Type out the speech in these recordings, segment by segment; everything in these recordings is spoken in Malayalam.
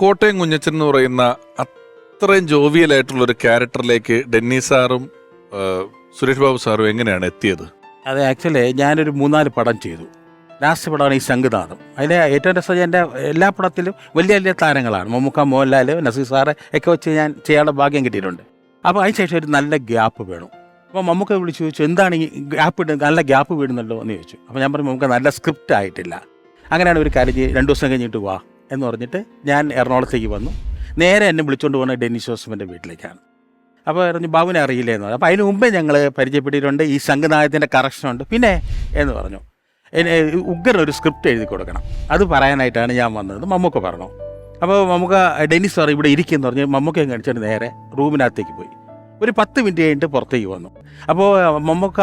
കോട്ടയം കുഞ്ഞച്ചൻ എന്ന് പറയുന്ന അത്രയും ജോവിയലായിട്ടുള്ള ഒരു ക്യാരക്ടറിലേക്ക് ഡെന്നി സാറും സുരേഷ് ബാബു സാറും എങ്ങനെയാണ് എത്തിയത്? അതെ ആക്ച്വലി ഞാനൊരു മൂന്നാൽ പടം ചെയ്തു. ലാസ്റ്റ് പടമാണ് ഈ ശംഖുനാഥം. അതിലെ ഏറ്റവും രസം എന്റെ എല്ലാ പടത്തിലും വലിയ വലിയ താരങ്ങളാണ്. മമ്മൂക്ക മോഹൻലാൽ നസീർ സാറ് ഒക്കെ വെച്ച് ഞാൻ ചെയ്യാനുള്ള ഭാഗ്യം കിട്ടിയിട്ടുണ്ട്. അപ്പോൾ അതിന് ശേഷം ഒരു നല്ല ഗ്യാപ്പ് വേണം. അപ്പോൾ മമ്മൂക്ക വിളിച്ച് ചോദിച്ചു എന്താണ് ഈ ഗ്യാപ്പ് ഇടുന്നത്? നല്ല ഗ്യാപ്പ് വീടുന്നല്ലോ എന്ന് ചോദിച്ചു. അപ്പോൾ ഞാൻ പറഞ്ഞു മമ്മൂക്ക നല്ല സ്ക്രിപ്റ്റ് ആയിട്ടില്ല. അങ്ങനെയാണ് ഒരു കാര്യം രണ്ട് ദിവസം കഴിഞ്ഞിട്ട് വാ. എന്ന് പറഞ്ഞിട്ട് ഞാൻ എറണാകുളത്തേക്ക് വന്നു. നേരെ എന്നെ വിളിച്ചുകൊണ്ട് പോകുന്ന ഡെന്നിസ് ജോസഫിന്റെ വീട്ടിലേക്കാണ്. അപ്പോൾ പറഞ്ഞു ബാബുവിനെ അറിയില്ലേ? എന്ന് പറഞ്ഞു. അപ്പോൾ അതിന് മുമ്പേ ഞങ്ങൾ പരിചയപ്പെട്ടിട്ടുണ്ട് ഈ സംഘനായകത്തിന്റെ കറക്ഷനുണ്ട് പിന്നെ എന്ന് പറഞ്ഞു ഉഗ്രൻ ഒരു സ്ക്രിപ്റ്റ് എഴുതി കൊടുക്കണം. അത് പറയാനായിട്ടാണ് ഞാൻ വന്നത്. മമ്മൂക്ക പറഞ്ഞു. അപ്പോൾ മമ്മൂക്ക ഡെന്നിസ് സാർ ഇവിടെ ഇരിക്കുമെന്ന് പറഞ്ഞ് മമ്മൂക്കയും കാണിച്ചിട്ട് നേരെ റൂമിനകത്തേക്ക് പോയി. ഒരു പത്ത് മിനിറ്റ് കഴിഞ്ഞിട്ട് പുറത്തേക്ക് വന്നു. അപ്പോൾ മമ്മൂക്ക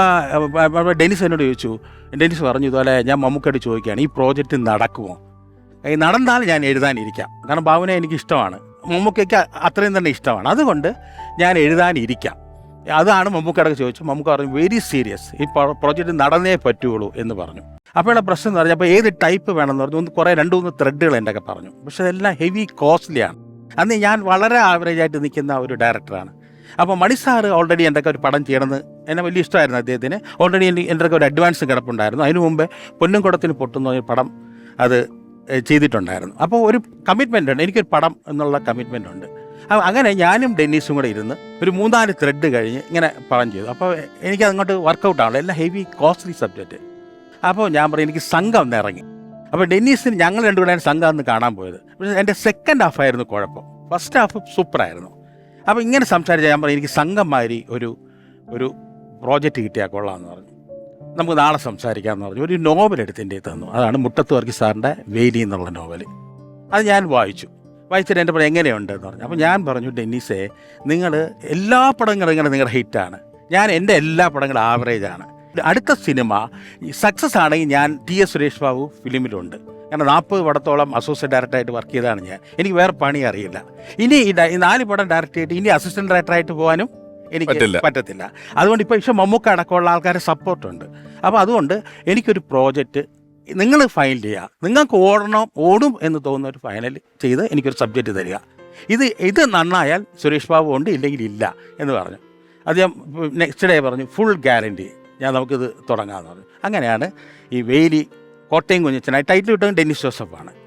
ഡെന്നിസ് എന്നോട് ചോദിച്ചു ഡെന്നിസ് പറഞ്ഞു ഇതുപോലെ ഞാൻ മമ്മൂക്കയോട് ചോദിക്കുകയാണ് ഈ പ്രോജക്റ്റ് നടക്കുമോ? നടന്നാൽ ഞാൻ എഴുതാനിരിക്കാം. കാരണം ഭാവന എനിക്ക് ഇഷ്ടമാണ് മമ്മൂക്കയ്ക്ക് അത്രയും തന്നെ ഇഷ്ടമാണ്. അതുകൊണ്ട് ഞാൻ എഴുതാനിരിക്കാം. അതാണ് മമ്മൂക്കടക്ക് ചോദിച്ചു മമ്മൂക്ക പറഞ്ഞു വെരി സീരിയസ് ഈ പ്രോജക്റ്റ് നടന്നേ പറ്റുള്ളൂ എന്ന് പറഞ്ഞു. അപ്പോഴുള്ള പ്രശ്നം എന്ന് പറഞ്ഞാൽ അപ്പോൾ ഏത് ടൈപ്പ് വേണമെന്ന് പറഞ്ഞു. ഒന്ന് കുറേ രണ്ട് മൂന്ന് ത്രെഡുകൾ എന്റെ ഒക്കെ പറഞ്ഞു. പക്ഷെ അതെല്ലാം ഹെവി കോസ്റ്റ്ലിയാണ് അന്ന് ഞാൻ വളരെ ആവറേജ് ആയിട്ട് നിൽക്കുന്ന ഒരു ഡയറക്ടറാണ് അപ്പോൾ മണി ഓൾറെഡി എന്റെയൊക്കെ ഒരു പടം ചെയ്യണമെന്ന് എന്നെ വലിയ ഇഷ്ടമായിരുന്നു അദ്ദേഹത്തിന്. ഓൾറെഡി എന്റെ ഒരു അഡ്വാൻസ് കിടപ്പുണ്ടായിരുന്നു. അതിനു മുമ്പേ പൊന്നും കുടത്തിന് പൊട്ടുന്ന ഒരു പടം അത് ചെയ്തിട്ടുണ്ടായിരുന്നു. അപ്പോൾ ഒരു കമ്മിറ്റ്മെന്റ് ഉണ്ട്. എനിക്കൊരു പടം എന്നുള്ള കമ്മിറ്റ്മെന്റ് ഉണ്ട്. അങ്ങനെ ഞാനും ഡെന്നീസും കൂടെ ഇരുന്ന് ഒരു മൂന്നാൽ ത്രെഡ് കഴിഞ്ഞ് ഇങ്ങനെ പടം ചെയ്തു. അപ്പോൾ എനിക്ക് അങ്ങോട്ട് വർക്കൗട്ട് ആണല്ലോ എല്ലാം ഹെവി കോസ്റ്റ്ലി സബ്ജക്റ്റ് അപ്പോൾ ഞാൻ പറയും എനിക്ക് സംഘം ഒന്ന് ഇറങ്ങി. അപ്പോൾ ഡെന്നീസിന് ഞങ്ങൾ രണ്ടുപേരും സംഘം ഒന്ന് കാണാൻ പോയത്. പക്ഷേ എന്റെ സെക്കൻഡ് ഹാഫ് ആയിരുന്നു കുഴപ്പം. ഫസ്റ്റ് ഹാഫ് സൂപ്പറായിരുന്നു അപ്പോൾ ഇങ്ങനെ സംസാരിച്ചാൽ ഞാൻ പറയും എനിക്ക് സംഘം മാതിരി ഒരു ഒരു പ്രോജക്റ്റ് കിട്ടിയാൽ കൊള്ളാമെന്ന് പറഞ്ഞു. നമുക്ക് നാളെ സംസാരിക്കാമെന്ന് പറഞ്ഞു. ഒരു നോവൽ എടുത്ത് എന്റെ തന്നു. അതാണ് മുട്ടത്ത് വർക്കി സാറിന്റെ വേലി എന്നുള്ള നോവൽ അത് ഞാൻ വായിച്ചു. വായിച്ചിട്ട് എന്റെ പടം എങ്ങനെയുണ്ട് എന്ന് പറഞ്ഞു. അപ്പോൾ ഞാൻ പറഞ്ഞു ഡെന്നീസേ നിങ്ങൾ എല്ലാ പടങ്ങളും ഇങ്ങനെ നിങ്ങളുടെ ഹിറ്റാണ്. ഞാൻ എന്റെ എല്ലാ പടങ്ങളും ആവറേജാണ്. അടുത്ത സിനിമ സക്സസ് ആണെങ്കിൽ ഞാൻ ടി എസ് സുരേഷ് ബാബു ഫിലിമിലുണ്ട്. കാരണം നാൽപ്പത് പടത്തോളം അസോസിയേറ്റ് ഡയറക്ടറായിട്ട് വർക്ക് ചെയ്താണ് ഞാൻ. എനിക്ക് വേറെ പണി അറിയില്ല. ഇനി ഈ നാല് പടം ഡയറക്റ്റ് ചെയ്തിട്ട് ഇനി അസിസ്റ്റന്റ് ഡയറക്ടറായിട്ട് പോകാനും എനിക്ക്. പറ്റത്തില്ല. അതുകൊണ്ട് ഇപ്പോൾ പക്ഷേ മമ്മൂക്ക അടക്കമുള്ള ആൾക്കാരെ സപ്പോർട്ടുണ്ട്. അപ്പോൾ അതുകൊണ്ട് എനിക്കൊരു പ്രോജക്റ്റ് നിങ്ങൾ ഫൈനൽ ചെയ്യുക. നിങ്ങൾക്ക് ഓടണം ഓടും എന്ന് തോന്നുന്ന ഒരു ഫൈനൽ ചെയ്ത് എനിക്കൊരു സബ്ജക്റ്റ് തരിക. ഇത് ഇത് നന്നായാൽ സുരേഷ് ബാബു ഉണ്ട് ഇല്ലെങ്കിൽ ഇല്ല എന്ന് പറഞ്ഞു. അത് ഞാൻ നെക്സ്റ്റ് ഡേ പറഞ്ഞു ഫുൾ ഗ്യാരണ്ടി ഞാൻ നമുക്കിത് തുടങ്ങാമെന്ന് പറഞ്ഞു. അങ്ങനെയാണ് ഈ വേലി കോട്ടയം കുഞ്ഞച്ചനായി ടൈറ്റിൽ വിട്ടത് ഡെന്നിസ് ജോസഫാണ്.